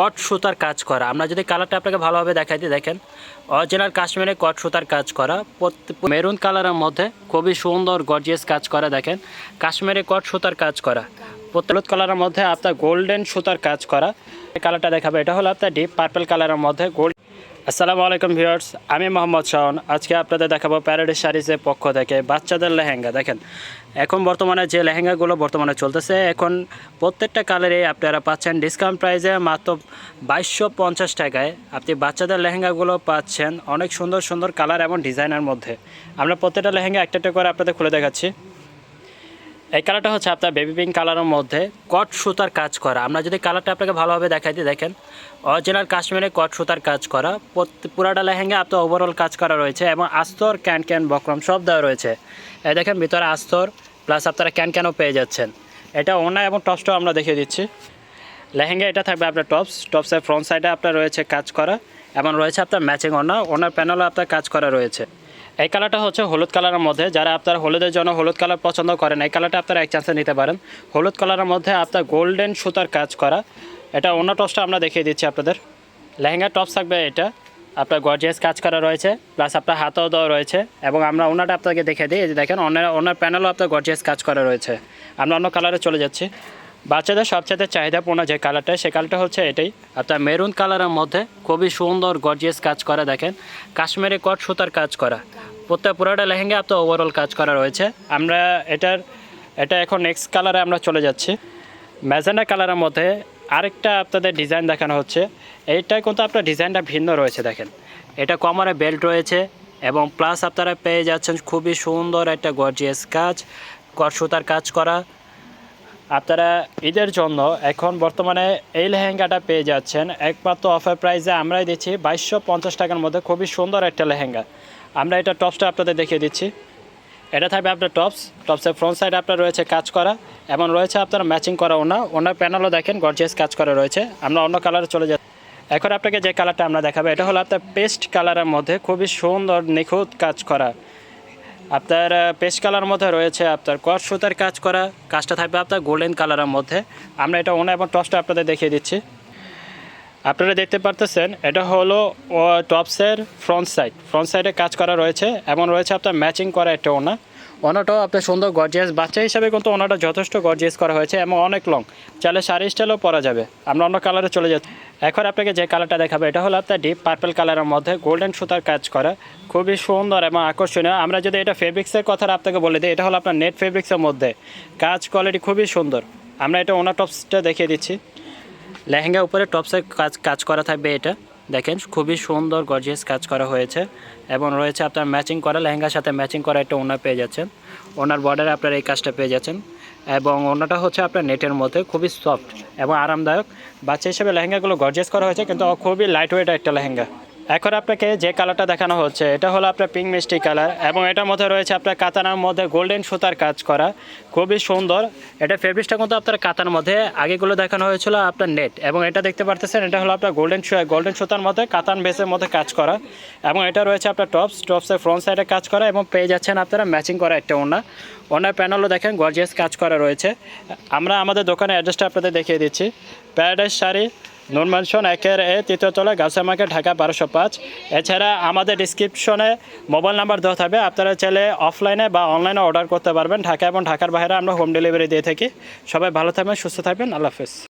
কট সুতার কাজ করা। আমরা যদি কালারটা আপনাকে ভালোভাবে দেখাই দিই, দেখেন। অরিজিনাল কাশ্মীরে কট সুতার কাজ করা। মেরুন কালারের মধ্যে খুবই সুন্দর গর্জিয়াস কাজ করা, দেখেন। কাশ্মীরে কট সুতার কাজ করা। হলুদ কালারের মধ্যে আপনার গোল্ডেন সুতার কাজ করা। কালারটা দেখাবে। এটা হলো আপনার ডিপ পার্পেল কালারের মধ্যে গোল্ড আসসালামু আলাইকুম ভিউয়ার্স, আমি মোহাম্মদ শাহন আজকে আপনাদের দেখাবো প্যারাডাইস শাড়িজের পক্ষ থেকে বাচ্চাদের লেহেঙ্গা। দেখেন, এখন বর্তমানে যে লেহেঙ্গাগুলো বর্তমানে চলতেছে, এখন প্রত্যেকটা কালারে আপনারা পাচ্ছেন ডিসকাউন্ট প্রাইসে মাত্র বাইশশো পঞ্চাশ টাকায়। আপনি বাচ্চাদের লেহেঙ্গাগুলো পাচ্ছেন অনেক সুন্দর সুন্দর কালার এবং ডিজাইনের মধ্যে। আমরা প্রত্যেকটা লেহেঙ্গা একটা একটা করে আপনাদের খুলে দেখাচ্ছি। এই কালারটা হচ্ছে আপনার বেবি পিঙ্ক কালারের মধ্যে কট সুতার কাজ করা। আমরা যদি কালারটা আপনাকে ভালোভাবে দেখাই দিই, দেখেন। অরিজিনাল কাশ্মীরে কট সুতার কাজ করা। পুরাটা লেহেঙ্গা আপনার ওভারঅল কাজ করা রয়েছে এবং আস্তর, ক্যান ক্যান, বক্রম সব দেওয়া রয়েছে। এই দেখেন, ভিতরে আস্তর প্লাস আপনারা ক্যান ক্যানও পেয়ে যাচ্ছেন। এটা ওনা এবং টপসটাও আমরা দেখিয়ে দিচ্ছি। লেহেঙ্গা এটা থাকবে আপনার টপস টপসের ফ্রন্ট সাইডে আপনার রয়েছে কাজ করা এবং রয়েছে আপনার ম্যাচিং ওনা ওনার প্যানেলও আপনার কাজ করা রয়েছে। এই কালারটা হচ্ছে হলুদ কালারের মধ্যে। যারা আপনার হলুদের জন্য হলুদ কালার পছন্দ করেন, এই কালারটা আপনারা এক চান্সে নিতে পারেন। হলুদ কালারের মধ্যে আপনার গোল্ডেন সুতার কাজ করা। এটা অন্য টপসটা আমরা দেখিয়ে দিচ্ছি আপনাদের। লেহেঙ্গা টপস থাকবে এটা। আপনার গর্জিয়াস কাজ করা রয়েছে প্লাস আপনার হাতও দেওয়া রয়েছে। এবং আমরা ওনাটা আপনাকে দেখে দিই। এই যে দেখেন ওনার ওনার প্যানেলও আপনার গর্জিয়াস কাজ করা রয়েছে। আমরা অন্য কালারে চলে যাচ্ছি। বাচ্চাদের সবচেয়ে চাহিদাপূর্ণ যে কালারটা, সে কালারটা হচ্ছে এটাই। আপনার মেরুন কালারের মধ্যে খুবই সুন্দর গর্জিয়াস কাজ করা দেখেন। কাশ্মীরি কট সুতার কাজ করা। প্রত্যেক পুরোটা লেহেঙ্গা আপনার ওভারঅল কাজ করা রয়েছে। আমরা এটার, এটা এখন নেক্সট কালারে আমরা চলে যাচ্ছি। ম্যাজেন্ডা কালারের মধ্যে আরেকটা আপনাদের ডিজাইন দেখানো হচ্ছে। এইটাই কিন্তু আপনার ডিজাইনটা ভিন্ন রয়েছে দেখেন। এটা কমারে বেল্ট রয়েছে এবং প্লাস আপনারা পেয়ে যাচ্ছেন খুবই সুন্দর একটা গর্জিয়াস কাজ সুতার কাজ করা। আপনারা ঈদের জন্য এখন বর্তমানে এই লেহেঙ্গাটা পেয়ে যাচ্ছেন। একমাত্র অফার প্রাইসে আমরাই দিচ্ছি বাইশশো পঞ্চাশ টাকার মধ্যে, খুবই সুন্দর একটা লেহেঙ্গা। আমরা এটা টপসটা আপনাদের দেখিয়ে দিচ্ছি। এটা থাকবে আপনার টপস টপসের ফ্রন্ট সাইডে আপনার রয়েছে কাজ করা, এবং রয়েছে আপনার ম্যাচিং করা ওনা। ওনার প্যানেলও দেখেন গর্জিয়াস কাজ করা রয়েছে। আমরা অন্য কালারে চলে যাচ্ছি। এখন আপনাকে যে কালারটা আমরা দেখাবো, এটা হলো আপনার পেস্ট কালারের মধ্যে খুবই সুন্দর নিখুঁত কাজ করা। আপনার পেস্ট কালার মধ্যে রয়েছে আপনার কট সুতার কাজ করা, কাজটা থাকবে আপনার গোল্ডেন কালারের মধ্যে। আমরা এটা ওনা এবং টপসটা আপনাদের দেখিয়ে দিচ্ছি। আপনারা দেখতে পারতেছেন, এটা হলো টপসের ফ্রন্ট সাইড ফ্রন্ট সাইডে কাজ করা রয়েছে এবং রয়েছে আপনার ম্যাচিং করা একটা ওনা। ওনাটাও আপনার সুন্দর গর্জিয়াস বাচ্চা হিসাবে কিন্তু ওনাটা যথেষ্ট গর্জিয়াস করা হয়েছে এবং অনেক লং চাইলে শাড়ি স্টাইলও পরা যাবে। আমরা অন্য কালারে চলে যাচ্ছি। এখন আপনাকে যে কালারটা দেখাবো, এটা হলো আপনার ডিপ পার্পল কালারের মধ্যে গোল্ডেন সুতার কাজ করা। খুবই সুন্দর এবং আকর্ষণীয়। আমরা যদি এটা ফেব্রিক্সের কথা আপনাকে বলে দিই, এটা হলো আপনার নেট ফেব্রিক্সের মধ্যে। কাজ কোয়ালিটি খুবই সুন্দর। আমরা এটা ওনার টপসটা দেখিয়ে দিচ্ছি। লেহেঙ্গা উপরে টপসের কাজ কাজ করা থাকবে এটা। দেখেন, খুবই সুন্দর গর্জিয়াস কাজ করা হয়েছে। এবং রয়েছে আপনার ম্যাচিং করা, লেহেঙ্গার সাথে ম্যাচিং করা একটা ওনার পেয়ে যাচ্ছেন। ওনার বর্ডারে আপনার এই কাজটা পেয়ে যাচ্ছেন। এবং অন্যটা হচ্ছে আপনার নেটের মধ্যে, খুবই সফট এবং আরামদায়ক। বাচ্চা হিসেবে লেহেঙ্গাগুলো গর্জেস করা হয়েছে, কিন্তু খুবই লাইট ওয়েট একটা লেহেঙ্গা। এখন আপনাকে যে কালারটা দেখানো হচ্ছে, এটা হলো আপনার পিঙ্ক মিষ্টি কালার এবং এটার মধ্যে রয়েছে আপনার কাতানার মধ্যে গোল্ডেন সুতার কাজ করা। খুবই সুন্দর। এটা ফেব্রিক্সটা কিন্তু আপনার কাতার মধ্যে। আগেগুলো দেখানো হয়েছিল আপনার নেট এবং এটা দেখতে পারতেছেন, এটা হলো আপনার গোল্ডেন গোল্ডেন সুতার মধ্যে কাতান বেসের মধ্যে কাজ করা এবং এটা রয়েছে আপনার টপস টপসের ফ্রন্ট সাইডে কাজ করা এবং পেয়ে যাচ্ছেন আপনারা ম্যাচিং করা একটা ওনা ওনার প্যানেলও দেখেন গর্জিয়াস কাজ করা রয়েছে। আমরা আমাদের দোকানের অ্যাড্রেসটা আপনাদের দেখিয়ে দিচ্ছি। প্যারাডাইস শাড়ি নুন ম্যানশন একের এ তৃতীয়তলা মার্কেট, ঢাকা বারোশো পাঁচ। এছাড়া আমাদের ডিসক্রিপশনে মোবাইল নাম্বার দেওয়া থাকবে। আপনারা চাইলে অফলাইনে বা অনলাইনে অর্ডার করতে পারবেন। ঢাকা এবং ঢাকার বাইরে আমরা হোম ডেলিভারি দিয়ে থাকি। সবাই ভালো থাকবেন, সুস্থ থাকবেন। আল্লাহ হাফেজ।